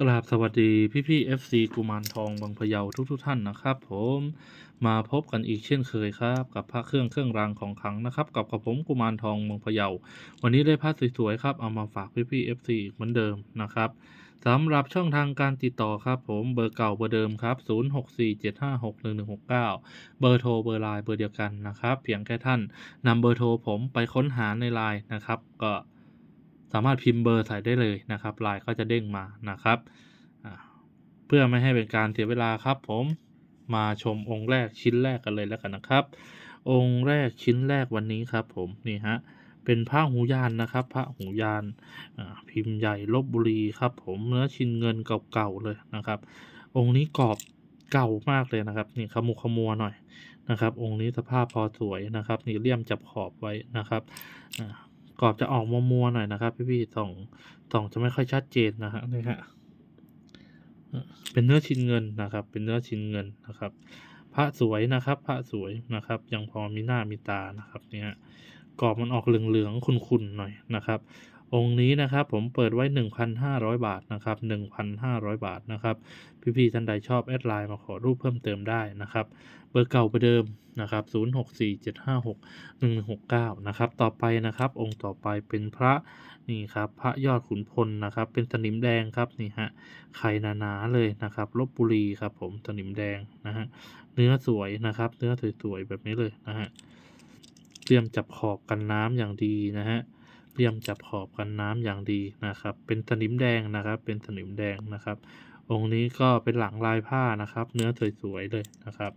กราบสวัสดีพี่พี่ FC กุมารทองบางพะเยาทุกทุกท่านนะครับ ผมมาพบกันอีกเช่นเคยครับ กับพระเครื่องเครื่องรางของขลังนะครับ กับกับผมกุมารทองบางพะเยาวันนี้ได้พระสวยๆครับเอามาฝากพี่พี่ FC อีเหมือนเดิมนะครับสำหรับช่องทางการติดต่อครับ ผมเบอร์เก่าเบอร์เดิมครับ 0647561169 เบอร์โทรเบอร์ไลน์เบอร์เดียวกันนะครับ เพียงแค่ท่านนำเบอร์โทรผมไปค้นหาในไลน์นะครับ ก็ สามารถพิมพ์เบอร์ใส่ได้เลยนะครับไลน์ก็จะเด้งมานะครับ เพื่อไม่ให้เป็นการเสียเวลาครับ ผมมาชมองค์แรกชิ้นแรกกันเลยแล้วกันนะครับ องค์แรกชิ้นแรกวันนี้ครับ ผมนี่ฮะเป็นพระหูยานนะครับพระหูยานพิมพ์ใหญ่ลบบุรีครับ ผมเนื้อชิ้นเงินเก่าๆเลยนะครับ องค์นี้กรอบเก่ามากเลยนะครับนี่ขมุขมัวหน่อยนะครับ องค์นี้สภาพพอสวยนะครับ นี่เลี่ยมจับขอบไว้นะครับ กรอบจะออกมัวๆหน่อยนะครับ พี่ๆส่องส่องจะไม่ค่อยชัดเจนนะฮะนี่ฮะเป็นเนื้อชิ้นเงินนะครับ เป็นเนื้อชิ้นเงินนะครับ พระสวยนะครับ พระสวยนะครับ ยังพอมีหน้ามีตานะครับเนี่ยกรอบมันออกเหลืองๆขุ่นๆหน่อยนะครับ องค์นี้นะครับผมเปิดไว้ 1,500 บาทนะครับ 1,500 บาทนะครับ พี่ๆท่านใดชอบแอดไลน์มาขอรูปเพิ่มเติมได้นะครับ เบอร์เก่าเบอร์เดิมนะครับ 0647561169 นะครับ ต่อไปนะครับ องค์ต่อไปเป็นพระนี่ครับ พระยอดขุนพลนะครับ เป็นสนิมแดงครับนี่ฮะ ไข่หนาๆเลยนะครับ ลบบุรีครับผมสนิมแดงนะฮะ เนื้อสวยนะครับ เนื้อสวยๆแบบนี้เลยนะฮะ เตรียมจับขอบกันน้ำอย่างดีนะฮะ เตรียมจับขอบกันน้ำอย่างดีนะครับ เป็นสนิมแดงนะครับ เป็นสนิมแดงนะครับ องค์นี้ก็เป็นหลังลายผ้านะครับ เนื้อสวยๆเลยนะครับ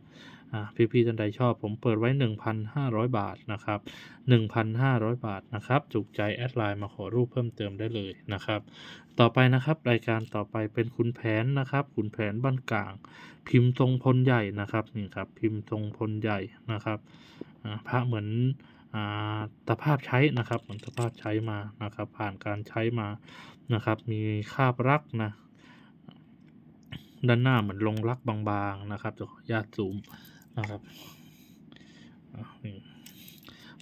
อ่าพี่ๆท่านใดชอบผมเปิดไว้ 1,500 บาทนะครับ 1,500 บาทนะครับ จุกใจแอดไลน์มาขอรูปเพิ่มเติมได้เลยนะครับ ต่อไปนะครับรายการต่อไปเป็นคุณแผนนะครับ คุณแผนบ้านกลาง พิมพ์ทรงพลใหญ่นะครับนี่ครับ พิมพ์ทรงพลใหญ่นะครับพระเหมือน อ่าตภาพใช้นะครับเหมือนตภาพใช้มานะครับ ผ่านการใช้มานะครับ มีคาบรักนะด้านหน้าเหมือนลงรักบางๆนะครับจะขอญาติซูมนะครับอะนี่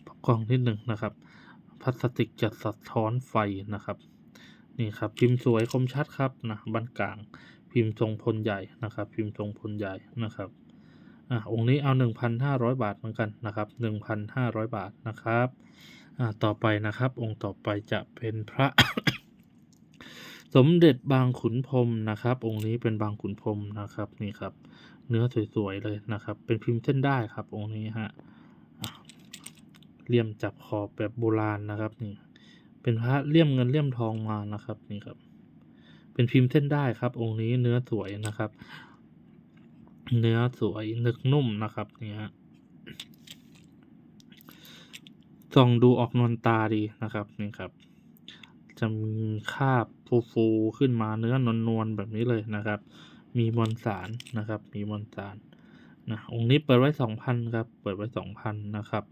ปรับกองนิดหนึ่งนะครับพลาสติกจะสะท้อนไฟนะครับนี่ครับพิมพ์สวยคมชัดครับนะบ้านกลาง พิมพ์ทรงพลใหญ่นะครับ พิมพ์ทรงพลใหญ่นะครับ อะองค์นี้เอา 1,500 บาทเหมือนกันนะครับ 1,500 บาทนะครับอ่าต่อไปนะครับ องค์ต่อไปจะเป็นพระ สมเด็จบางขุนพรมนะครับ องค์นี้เป็นบางขุนพรมนะครับนี่ครับ เนื้อสวยๆเลยนะครับ เป็นพิมพ์เส้นได้ครับ องค์นี้ฮะอะเลี่ยมจับขอบแบบโบราณนะครับนี่เป็นพระเลี่ยมเงินเลี่ยมทองมานะครับนี่ครับ เป็นพิมพ์เส้นได้ครับ องค์นี้เนื้อสวยนะครับ เนื้อสวยนึกนุ่มนะครับนี่ฮะส่องดูออกนวลตาดีนะครับนี่ครับ จะมีคาบฟูๆขึ้นมาเนื้อนวลๆแบบนี้เลยนะครับ มีมวลสารนะครับ มีมวลสารนะองค์นี้เปิดไว้สองพันครับ เปิดไว้สองพันนะครับ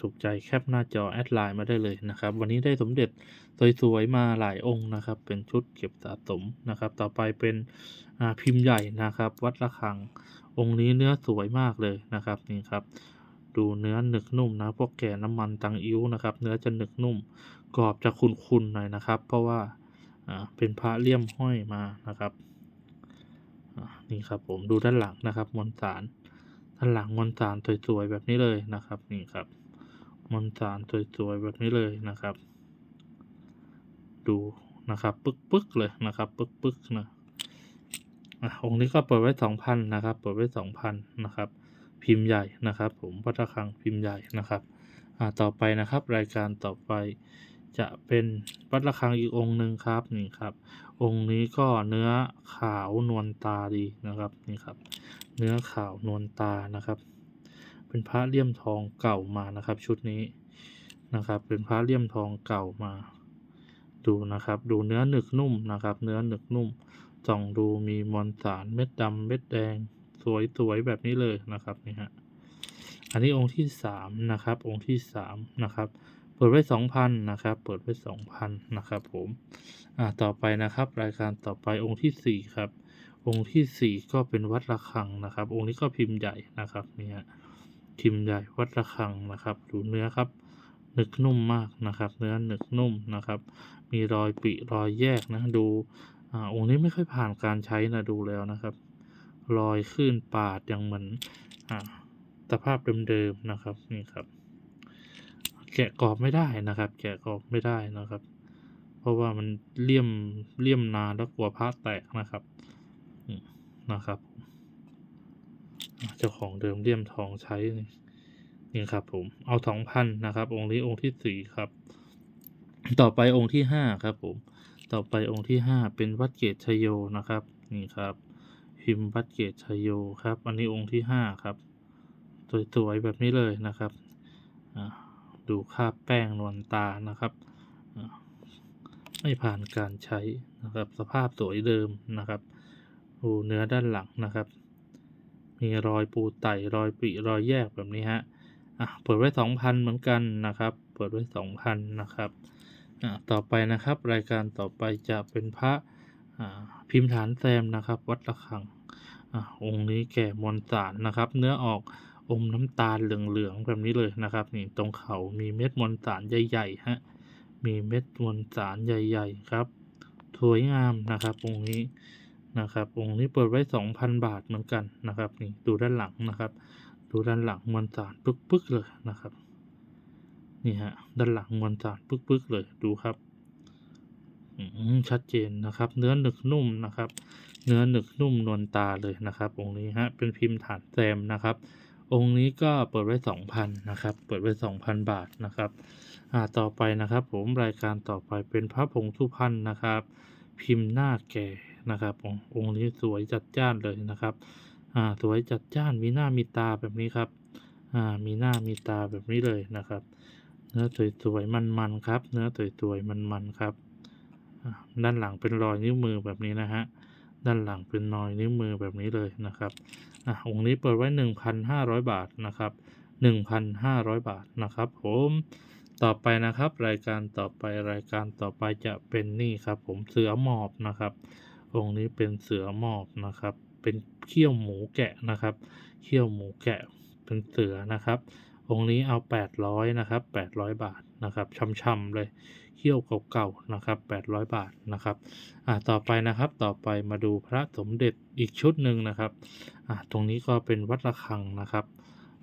ถูกใจแคปหน้าจอแอดไลน์มาได้เลยนะครับ วันนี้ได้สมเด็จสวยๆมาหลายองค์นะครับ เป็นชุดเก็บสะสมนะครับ ต่อไปเป็นพิมพ์ใหญ่นะครับ วัดระฆังองค์นี้เนื้อสวยมากเลยนะครับนี่ครับ ดูเนื้อหนึกนุ่มนะพวกแก่น้ำมันตังอิ้วนะครับ เนื้อจะหนึกนุ่มกรอบจะคุนๆหน่อยนะครับ เพราะว่าเป็นพระเลี่ยมห้อยมานะครับนี่ครับผมดูด้านหลังนะครับมวลสารด้านหลังมวลสารสวยๆแบบนี้เลยนะครับนี่ครับ มวลสารสวยๆแบบนี้เลยนะครับ ดูนะครับปึ๊กๆเลยนะครับปึ๊กๆนะอะองค์นี้ก็เปิดไว้สองพันนะครับเปิดไว้สองพันนะครับ พิมพ์ใหญ่นะครับ ผมวัดระฆังพิมพ์ใหญ่นะครับอ่าต่อไปนะครับ รายการต่อไปจะเป็นวัดระฆังอีกองค์หนึ่งครับนี่ครับ องค์นี้ก็เนื้อขาวนวลตาดีนะครับนี่ครับ เนื้อขาวนวลตานะครับ เป็นพระเลี่ยมทองเก่ามานะครับ ชุดนี้นะครับ เป็นพระเลี่ยมทองเก่ามา ดูนะครับ ดูเนื้อหนึกนุ่มนะครับ เนื้อหนึกนุ่มส่องดูมีมวลสารเม็ดดำเม็ดแดง สวยๆแบบนี้เลยนะครับนี่ฮะอันนี้องค์ที่สามนะครับ องค์ที่สามนะครับ เปิดไว้สองพันนะครับ เปิดไว้สองพันนะครับ ผมอ่าต่อไปนะครับ รายการต่อไปองค์ที่สี่ครับองค์ที่สี่ก็เป็นวัดระฆังนะครับ องค์นี้ก็พิมพ์ใหญ่นะครับนี่ฮะ พิมพ์ใหญ่วัดระฆังนะครับ ดูเนื้อครับหนึกนุ่มมากนะครับ เนื้อหนึกนุ่มนะครับ มีรอยปิรอยแยกนะดูอ่าองค์นี้ไม่ค่อยผ่านการใช้นะดูแล้วนะครับ รอยคลื่นปาดยังเหมือนอ่าสภาพเดิมๆนะครับนี่ครับ แกะกรอบไม่ได้นะครับ แกะกรอบไม่ได้นะครับ เพราะว่ามันเลี่ยมเลี่ยมนานแล้วกลัวพระแตกนะครับนะครับ เจ้าของเดิมเลี่ยมทองใช้นี่นี่ครับผมเอา2,000นนะครับ องค์นี้องค์ที่4ครับ ต่อไปองค์ที่5ครับผมต่อไปองค์ที่5เป็นวัดเกตชโยนะครับนี่ครับพิมพ์วัดเกตชโยครับ อันนี้องค์ที่5ครับสวยๆแบบนี้เลยนะครับดูคาบแป้งนวลตานะครับไม่ผ่านการใช้นะครับ สภาพสวยเดิมนะครับดูเนื้อด้านหลังนะครับ มีรอยปูไต่รอยปริรอยแยกแบบนี้ครับอ่าเปิดไว้ 2,000 เหมือนกันนะครับ เปิดไว้ 2,000 นะครับอ่าต่อไปนะครับรายการต่อไปจะเป็นพระอ่าพิมพ์ฐานแซมนะครับ วัดระฆังอ่าองค์นี้แก่มวลสารนะครับ เนื้อออกอมน้ำตาลเหลืองๆแบบนี้เลยนะครับ นี่ตรงเขามีเม็ดมวลสารใหญ่ๆครับมีเม็ดมวลสารใหญ่ ๆ ครับ สวยงามนะครับองค์นี้ นะครับองค์นี้เปิดไว้ 2,000 บาทเหมือนกันนะครับนี่ดูด้านหลังนะครับ ดูด้านหลังมวลสารปึ๊กๆเลยนะครับนี่ครับด้านหลังมวลสารปึ๊กๆเลยดูครับชัดเจนนะครับ เนื้อหนึกนุ่มนะครับ เนื้อหนึกนุ่มนวลตาเลยนะครับ องค์นี้ครับเป็นพิมพ์ฐานแซมนะครับ องค์นี้ก็เปิดไว้2,000นะครับ เปิดไว้2,000 บาทนะครับอ่าต่อไปนะครับ ผมรายการต่อไปเป็นพระผงสุพรรณนะครับ พิมพ์หน้าแก่ นะครับองค์องค์นี้สวยจัดจ้านเลยนะครับอ่าสวยจัดจ้านมีหน้ามีตาแบบนี้ครับอ่ามีหน้ามีตาแบบนี้เลยนะครับ เนื้อสวยๆมันๆครับ เนื้อสวยๆมันๆครับด้านหลังเป็นรอยนิ้วมือแบบนี้นะครับด้านหลังเป็นรอยนิ้วมือแบบนี้เลยนะครับอ่าองค์นี้เปิดไว้ 1,500 บาทนะครับ 1,500 บาทนะครับ ผมต่อไปนะครับ รายการต่อไปรายการต่อไปจะเป็นนี่ครับ ผมเสือหมอบนะครับ องค์นี้เป็นเสือหมอบนะครับ เป็นเขี้ยวหมูแกะนะครับเขี้ยวหมูแกะเป็นเสือนะครับ องค์นี้เอา 800นะครับ800 บาทนะครับช่ำๆเลยเขี้ยวเก่าๆนะครับ800 บาทนะครับอ่าต่อไปนะครับต่อไปมาดูพระสมเด็จอีกชุดหนึ่งนะครับอ่าตรงนี้ก็เป็นวัดระฆังนะครับ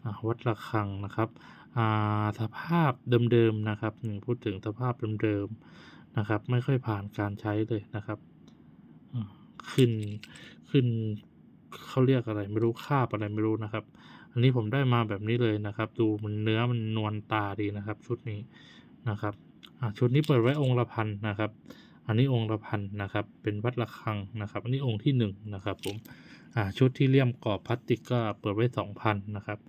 อ่าวัดระฆังนะครับอ่าสภาพเดิมๆนะครับพูดถึงสภาพเดิมๆนะครับ ไม่ค่อยผ่านการใช้เลยนะครับ ขึ้นขึ้นเขาเรียกอะไรไม่รู้คาบอะไรไม่รู้นะครับ อันนี้ผมได้มาแบบนี้เลยนะครับ ดูมันเนื้อมันนวลตาดีนะครับ ชุดนี้นะครับอ่าชุดนี้เปิดไว้องค์ละพันนะครับ อันนี้องค์ละพันนะครับ เป็นวัดระฆังนะครับ อันนี้องค์ที่1นะครับผมอ่าชุดที่เลี่ยมกรอบพลาสติกก็เปิดไว้2,000นะครับ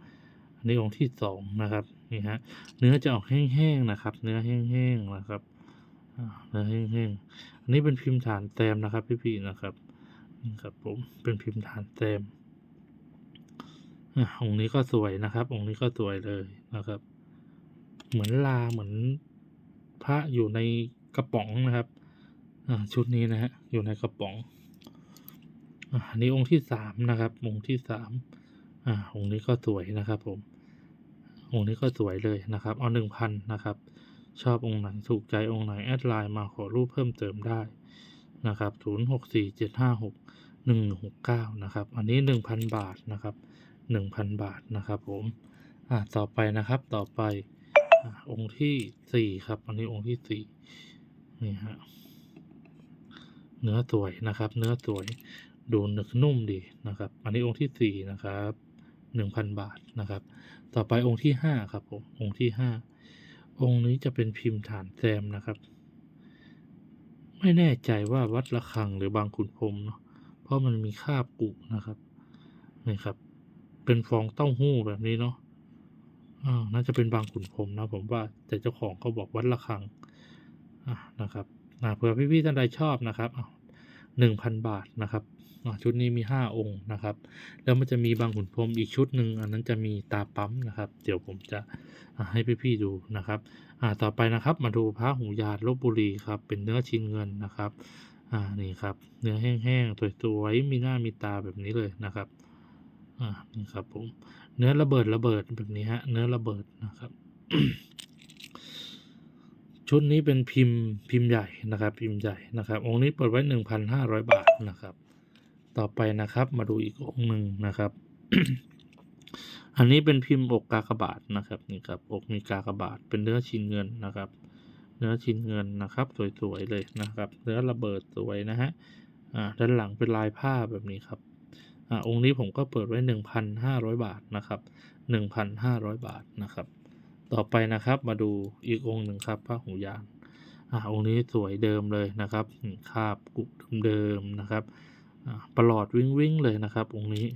อันนี้องค์ที่2นะครับนี่ครับเนื้อจะออกแห้งๆนะครับ เนื้อแห้งๆนะครับเนื้อแห้งๆอันนี้เป็นพิมพ์ฐานแซมนะครับพี่ๆนะครับ นี่ครับผมเป็นพิมพ์ฐานแซมอ่าองค์นี้ก็สวยนะครับ องค์นี้ก็สวยเลยนะครับ เหมือนลาเหมือนพระอยู่ในกระป๋องนะครับอ่าชุดนี้นะครับอยู่ในกระป๋องอ่าอันนี้องค์ที่3นะครับ องค์ที่3อ่าองค์นี้ก็สวยนะครับ ผม องค์นี้ก็สวยเลยนะครับ เอา1,000นนะครับ ชอบองค์ไหนถูกใจองค์ไหนแอดไลน์มาขอรูปเพิ่มเติมได้นะครับ0647561169นะครับ อันนี้ 1,000 บาทนะครับ 1,000 บาทนะครับผมอ่าต่อไปนะครับต่อไปอ่าองค์ทีสี่ 4 ครับ อันนี้องค์ที่ 4 นี่ครับเนื้อสวยนะครับ เนื้อสวยดูหนึกนุ่มดีนะครับ อันนี้องค์ที่ 4 นะครับ1,000 บาทนะครับ ต่อไปองค์ที่ 5 ครับผมองค์ที่ 5 องค์นี้จะเป็นพิมพ์ฐานแซมนะครับ ไม่แน่ใจว่าวัดระฆังหรือบางขุนพรมเนาะ ราะมันมีคาบกุนะครับนี่ครับ เป็นฟองเต้าหู้แบบนี้เนาะอ่าน่าจะเป็นบางขุนพรมนะผมว่าแต่เจ้าของเขาบอกวัดระฆังอ่านะครับอ่าเผื่อพี่ๆท่านใดชอบนะครับอ้าว1,000บาทนะครับชุดนี้มี 5 องค์นะครับ แล้วมันจะมีบางขุนพรมอีกชุดหนึ่งอันนั้นจะมีตาปั๊มนะครับ เดี๋ยวผมจะให้พี่ๆดูนะครับอ่าต่อไปนะครับมาดูพระหูยาดลพบุรีครับเป็นเนื้อชิ้นเงินนะครับ อ่านี่ครับ เนื้อแห้งๆสวยๆมีหน้ามีตาแบบนี้เลยนะครับอ่านี่ครับผม เนื้อระเบิดๆแบบนี้ครับเนื้อระเบิดนะครับชชุดนี้เป็นพิมพ์พิมพ์ใหญ่นะครับ พิมพ์ใหญ่นะครับ องค์นี้เปิดไว้หนึ่งพันห้าร้อยบาทนะครับ ต่อไปนะครับ มาดูอีกองค์หนึ่งนะครับอันนี้เป็นพิมพ์อกกากบาทนะครับนี่ครับอกมีกากบาทเป็นเนื้อชิ้นเงินนะครับ เนื้อชิ้นเงินนะครับ สวยๆเลยนะครับ เนื้อระเบิดสวยนะฮะอ่าด้านหลังเป็นลายผ้าแบบนี้ครับอ่าองค์นี้ผมก็เปิดไว้หนึ่งพันห้าร้อยบาทนะครับหนึ่งพันห้าร้อยบาทนะครับ ต่อไปนะครับมาดูอีกองค์หนึ่งครับพระหูยานอ่าองค์นี้สวยเดิมเลยนะครับคาบกุเดิมๆนะครับอ่าประหลอดวิ่งวิ่งๆเลยนะครับองค์นี้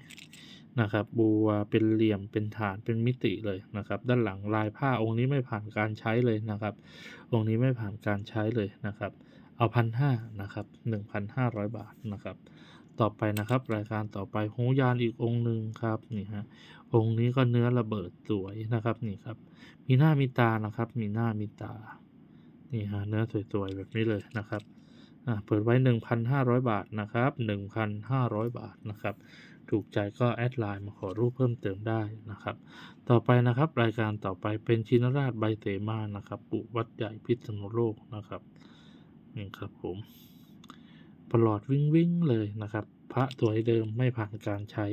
นะครับบัวเป็นเหลี่ยมเป็นฐานเป็นมิติเลยนะครับ ด้านหลังลายผ้าองค์นี้ไม่ผ่านการใช้เลยนะครับ องค์นี้ไม่ผ่านการใช้เลยนะครับ เอาพันห้านะครับหนึ่งพันห้าร้อยบาทนะครับ ต่อไปนะครับ รายการต่อไปหูยานอีกองค์หนึ่งครับนี่ฮะองค์นี้ก็เนื้อระเบิดสวยนะครับนี่ครับ มีหน้ามีตานะครับ มีหน้ามีตานี่ฮะเนื้อสวยๆแบบนี้เลยนะครับอ่าเปิดไว้ 1,500 บาทนะครับ 1,500 บาทนะครับ ถูกใจก็แอดไลน์มาขอรูปเพิ่มเติมได้นะครับ ต่อไปนะครับ รายการต่อไปเป็นชินราชใบเสมานะครับปุวัดใหญ่พิษณุโลกนะครับนี่ครับผมประหลอดวิ่งวิ่งเลยนะครับ พระสวยเดิมไม่ผ่านการใช้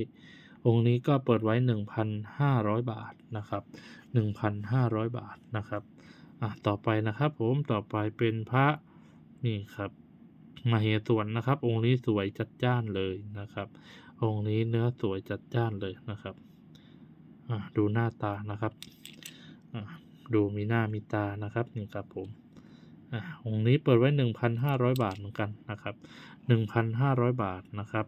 องค์นี้ก็เปิดไว้ 1,500 บาทนะครับ 1,500 บาทนะครับอะต่อไปนะครับผมต่อไปเป็นพระนี่ครับมาเหสวนนะครับ องค์นี้สวยจัดจ้านเลยนะครับ องค์นี้เนื้อสวยจัดจ้านเลยนะครับดูหน้าตานะครับดูมีหน้ามีตานะครับนี่ครับผมอองค์นี้เปิดไว้ 1,500 บาทเหมือนกันนะครับ 1,500 บาทนะครับ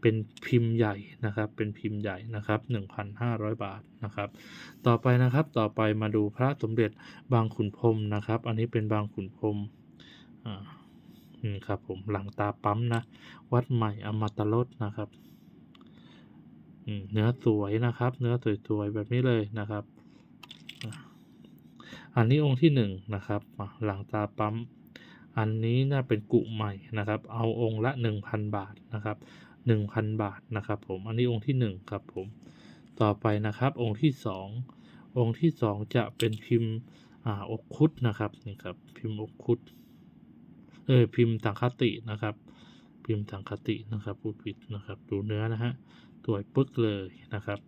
เป็นพิมพ์ใหญ่นะครับ เป็นพิมพ์ใหญ่นะครับ 1,500 บาทนะครับ ต่อไปนะครับต่อไปมาดูพระสมเด็จบางขุนพรมนะครับ อันนี้เป็นบางขุนพรมอ่านี่ครับผมหลังตาปั๊มนะ วัดใหม่อมตะรสนะครับ เนื้อสวยนะครับ เนื้อสวยๆแบบนี้เลยนะครับ อันนี้องค์ที่หนึ่งนะครับหลังตาปั๊ม อันนี้น่าเป็นกุใหม่นะครับ เอาองค์ละหนึ่งพันบาทนะครับหนึ่งพันบาทนะครับ ผมอันนี้องค์ที่หนึ่งครับผมต่อไปนะครับ องค์ที่สององค์ที่สองจะเป็นพิมพ์อ่าอกคุดนะครับนี่ครับพิมพ์อกคุดเออพิมพ์สังคตินะครับ พิมพ์สังคตินะครับพูดผิดนะครับ ดูเนื้อนะฮะสวยปึ๊กเลยนะครับ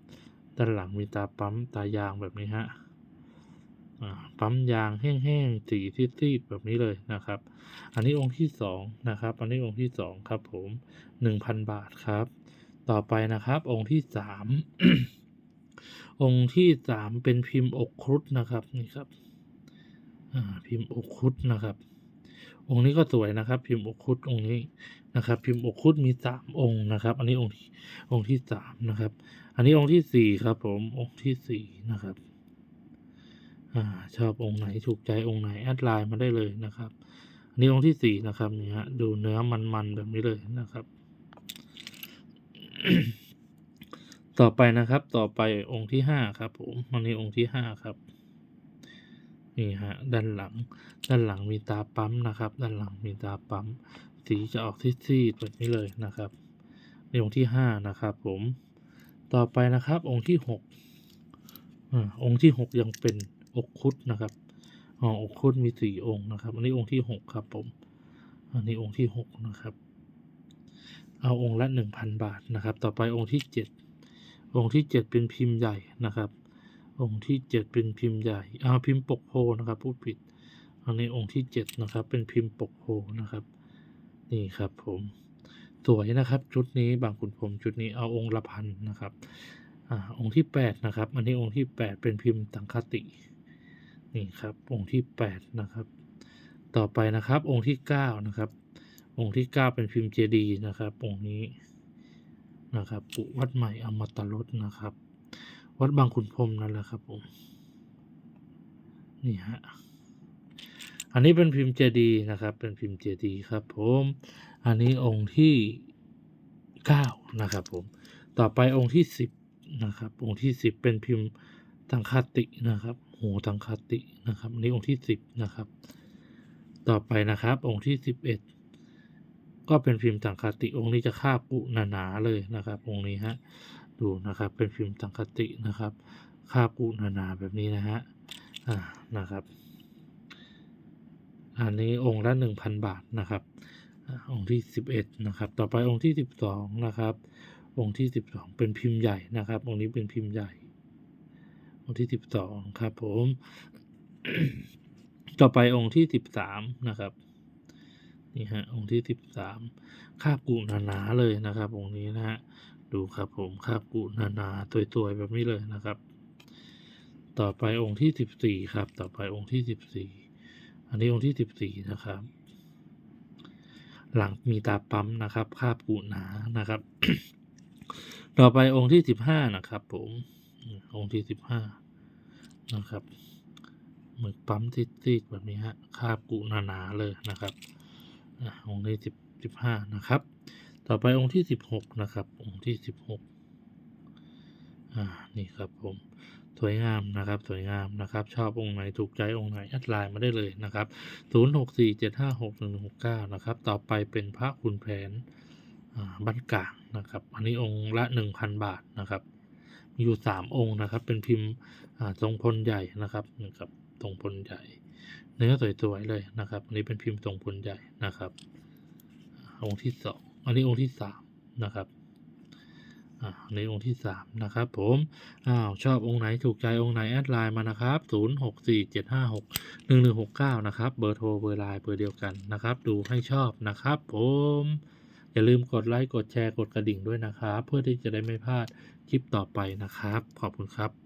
ด้านหลังมีตาปั๊มตายางแบบนี้ฮะปั๊มยางแห้งๆสีซีดๆแบบนี้เลยนะครับ อันนี้องค์ที่สองนะครับ อันนี้องค์ที่สองครับผมหนึ่งพันบาทครับ ต่อไปนะครับ องค์ที่สามองค์ที่สามเป็นพิมพ์อกครุฑนะครับนี่ครับพิมพ์อกครุฑนะครับ องค์นี้ก็สวยนะครับ พิมพ์อกครุฑองค์นี้นะครับ พิมพ์อกครุฑมีสามองค์นะครับ อันนี้องค์ที่องค์ที่สามนะครับ อันนี้องค์ที่สี่ครับผมองค์ที่สี่นะครับอ่าชอบองค์ไหนถูกใจองค์ไหนแอดไลน์มาได้เลยนะครับ อันนี้องค์ที่สี่นะครับนี่ฮะดูเนื้อมันๆแบบนี้เลยนะครับ ต่อไปนะครับ ต่อไปองค์ที่ห้าครับผมอันนี้องค์ที่ห้าครับ นี่ฮะด้านหลัง ด้านหลังมีตาปั๊มนะครับ ด้านหลังมีตาปั๊ม สีจะออกซีดๆแบบนี้เลยนะครับในองค์ที่ห้านะครับ ผมต่อไปนะครับ องค์ที่หกอ่าองค์ที่หกยังเป็นอกคุดนะครับอ๋ออกคุดมีสี่องค์นะครับ อันนี้องค์ที่หกครับ ผม อันนี้องค์ที่หกนะครับ เอาองค์ละหนึ่งพันบาทนะครับ ต่อไปองค์ที่เจ็ดองค์ที่เจ็ดเป็นพิมพ์ใหญ่นะครับ องค์ที่เจ็ดเป็นพิมพ์ใหญ่อ่าพิมพ์ปกโพนะครับพูดผิดอันนี้องค์ที่เจ็ดนะครับ เป็นพิมพ์ปกโพนะครับ นี่ครับผมสวยนะครับ ชุดนี้บางขุนพรมชุดนี้เอาองค์ละพันนะครับอ่าองค์ที่แปดนะครับ อันนี้องค์ที่แปดเป็นพิมพ์สังคตินี่ครับองค์ที่แปดนะครับ ต่อไปนะครับองค์ที่เก้านะครับ องค์ที่เก้าเป็นพิมพ์เจดีย์นะครับองค์นี้นะครับปุวัดใหม่อมตะรสนะครับ วัดบางขุนพรมนั่นแหละครับผมนี่ฮะอันนี้เป็นพิมพ์เจดีนะครับ เป็นพิมพ์เจดีครับผมอันนี้องค์ที่เก้านะครับผมต่อไปองค์ที่สิบนะครับ องค์ที่สิบเป็นพิมพ์ตังคตินะครับโหตังคตินะครับอันนี้องค์ที่สิบนะครับ ต่อไปนะครับ องค์ที่สิบเอ็ดก็เป็นพิมพ์ตังคติองค์นี้จะคาบกุหนาๆเลยนะครับ องค์นี้ฮะ ดูนะครับ เป็นพิมพ์ตังคตินะครับคาบกุหนาแบบนี้นะฮะอ่านะครับ อันนี้องค์ละหนึ่งพันบาทนะครับ องค์ที่สิบเอ็ดนะครับ ต่อไปองค์ที่สิบสองนะครับ องค์ที่สิบสองเป็นพิมพ์ใหญ่นะครับ องค์นี้เป็นพิมพ์ใหญ่ องค์ที่สิบสองครับ ผม ต่อไปองค์ที่สิบสามนะครับนี่ฮะองค์ที่สิบสามคาบกุหนาเลยนะครับองค์นี้นะฮะ ดูครับผมคาบกุหนาตัว ๆ แบบนี้เลยนะครับ ต่อไปองค์ที่สิบสี่ครับ ต่อไปองค์ที่สิบสี่อันนี้องค์ที่สิบสี่นะครับ หลังมีตาปั๊มนะครับคาบกุนานะครับ ต่อไปองค์ที่สิบห้านะครับ ผมองค์ที่สิบห้านะครับหมึกปั๊มติดๆแบบนี้ฮะคาบกุหนาเลยนะครับอะองค์ที่สิบสิบห้านะครับ ต่อไปองค์ที่สิบหกนะครับ องค์ที่สิบหกอ่า นี่ครับผม สวยงามนะครับ สวยงามนะครับ ชอบองค์ไหน ถูกใจองค์ไหนแอดไลน์มาได้เลยนะครับศูนย์หกสี่เจ็ดห้าหกหนึ่งหกเก้านะครับ ต่อไปเป็นพระคุณแผนบ้านกลางนะครับ อันนี้องค์ละหนึ่งพันบาทนะครับ มีอยู่สามองค์นะครับ เป็นพิมพ์ทรงพลใหญ่นะครับนี่ครับทรงพลใหญ่ เนื้อสวยๆเลยนะครับ อันนี้เป็นพิมพ์ทรงพลใหญ่นะครับอ่าองค์ที่สอง อันนี้องค์ที่สามนะครับอ่าอันนี้องค์ที่สามนะครับผมอ้าวชอบองค์ไหนถูกใจองค์ไหนแอดไลน์มานะครับศูนย์หกสี่เจ็ดห้าหกหนึ่งหนึ่งหกเก้านะครับเบอร์โทรเบอร์ไลน์เบอร์เดียวกันนะครับ ดูให้ชอบนะครับผมอย่าลืมกดไลค์กดแชร์กดกระดิ่งด้วยนะครับ เพื่อที่จะได้ไม่พลาดคลิปต่อไปนะครับ ขอบคุณครับ